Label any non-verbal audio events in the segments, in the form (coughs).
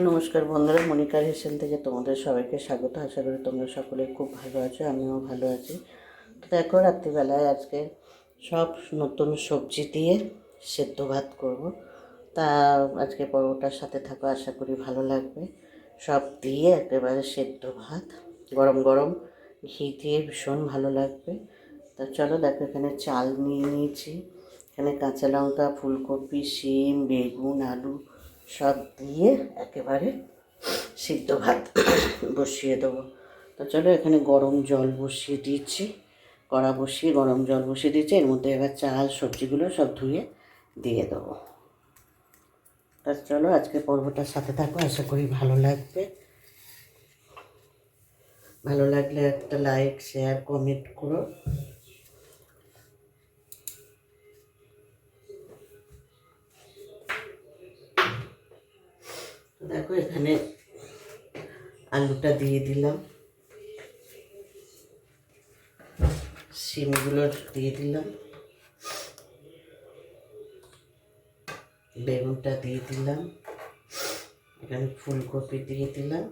নমস্কার বন্ধুরা মনিকার হেসেন থেকে তোমাদের সবাইকে স্বাগত। আশা করি তোমরা সকলে খুব ভালো আছো, আমিও ভালো আছি। তো দেখো, রাত্রিবেলায় আজকে সব নতুন সবজি দিয়ে সেদ্ধ ভাত করব। তা আজকে পরোটার সাথে থাকো, আশা করি ভালো লাগবে। সব দিয়ে একেবারে সেদ্ধ ভাত, গরম গরম ঘি দিয়ে ভীষণ ভালো লাগবে। তা চলো, দেখো, এখানে চাল নিয়ে নিয়েছি। এখানে কাঁচা লঙ্কা, ফুলকপি, শিম, বেগুন, আলু সব দিয়ে একেবারে সিদ্ধ ভাত (coughs) বসিয়ে দেবো। তো চলো এখানে গরম জল বসিয়ে দিয়েছি, কড়া বসিয়ে গরম জল বসিয়ে দিয়েছি। এর মধ্যে এবার চাল, সবজিগুলো সব ধুয়ে দিয়ে দেবো। তা চলো আজকে পর্বটার সাথে থাকো, আশা করি ভালো লাগবে। ভালো লাগলে একটা লাইক, শেয়ার, কমেন্ট করো। দেখো, এখানে আলুটা দিয়ে দিলাম। শিমগুলো দিয়ে দিলাম। বেগুনটা দিয়ে দিলাম। এখানে ফুলকপি দিয়ে দিলাম।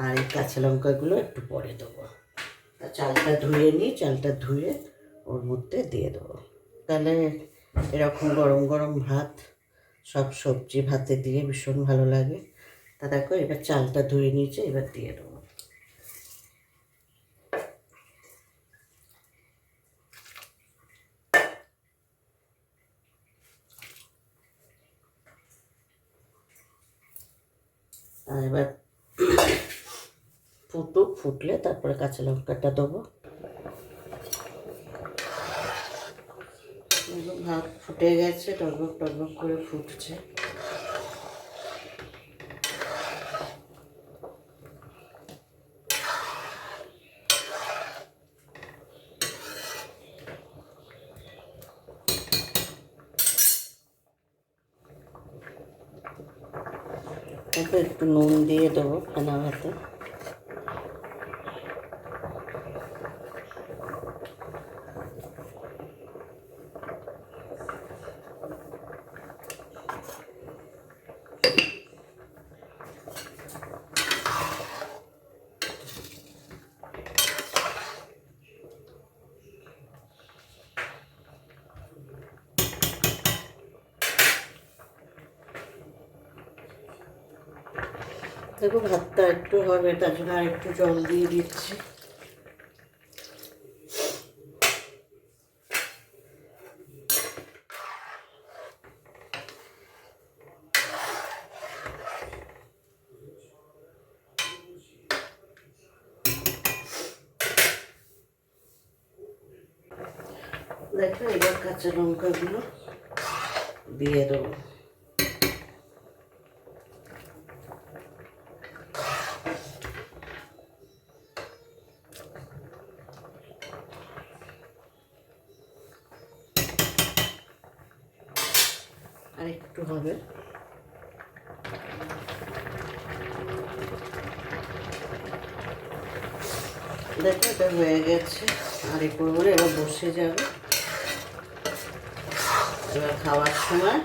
আর এই কাঁচা লঙ্কাগুলো একটু পরে দেবো। চালটা ধুয়ে নিই চালটা ধুয়ে ওর মধ্যে দিয়ে দেবো। তাহলে এরকম গরম গরম ভাত সব সবজি ভাতে দিয়ে ভীষণ ভালো লাগে। তা দেখো, এবার চালটা ধুয়ে নিয়েছে, এবার দিয়ে দেবো। এবার ফুটুক, ফুটলে তারপরে কাঁচা লঙ্কাটা দেবো দেখো ভাত ফুটে গেছে টকবক টকবক করে ফুটছে। একটু নুন দিয়ে দেবো ফেনা ভাতে। দেখো ভাতটা একটু হবে, তার জন্য আর একটু জল দিয়ে দিচ্ছি। দেখো এবার কাঁচা লঙ্কাগুলো দিয়ে দেবো। আর একটু হবে। দেখো, এটা হয়ে গেছে। আর একটু করে এবার বসে যাবে। এবার খাওয়ার সময়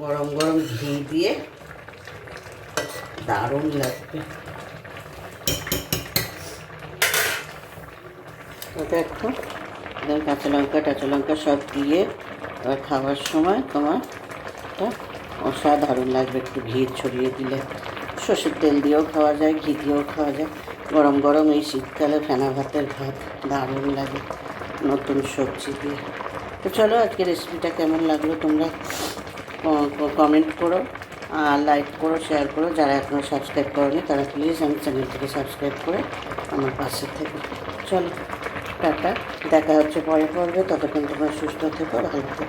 গরম গরম ঘি দিয়ে দারুণ লাগবে। দেখো কাঁচা লঙ্কা, টাচা লঙ্কা সব দিয়ে এবার খাওয়ার সময় তোমার এটা অসাধারণ লাগবে একটু ঘি ছড়িয়ে দিলে। সর্ষের তেল দিয়েও খাওয়া যায়, ঘি দিয়েও খাওয়া যায়। গরম গরম এই শীতকালে ফেনা ভাতের ভাত দারুণ লাগে নতুন সবজি দিয়ে। তো চলো আজকে রেসিপিটা কেমন লাগল তোমরা কমেন্ট করো আর লাইক করো শেয়ার করো। যারা এখনও সাবস্ক্রাইব করনি, তারা প্লিজ আমার চ্যানেলটিকে সাবস্ক্রাইব করে আমার পাশে থেকে। চলো, টাটা। দেখা হচ্ছে পরে পর্বে। ততক্ষণ তোমরা সুস্থ থেকো, ভালো থেকো।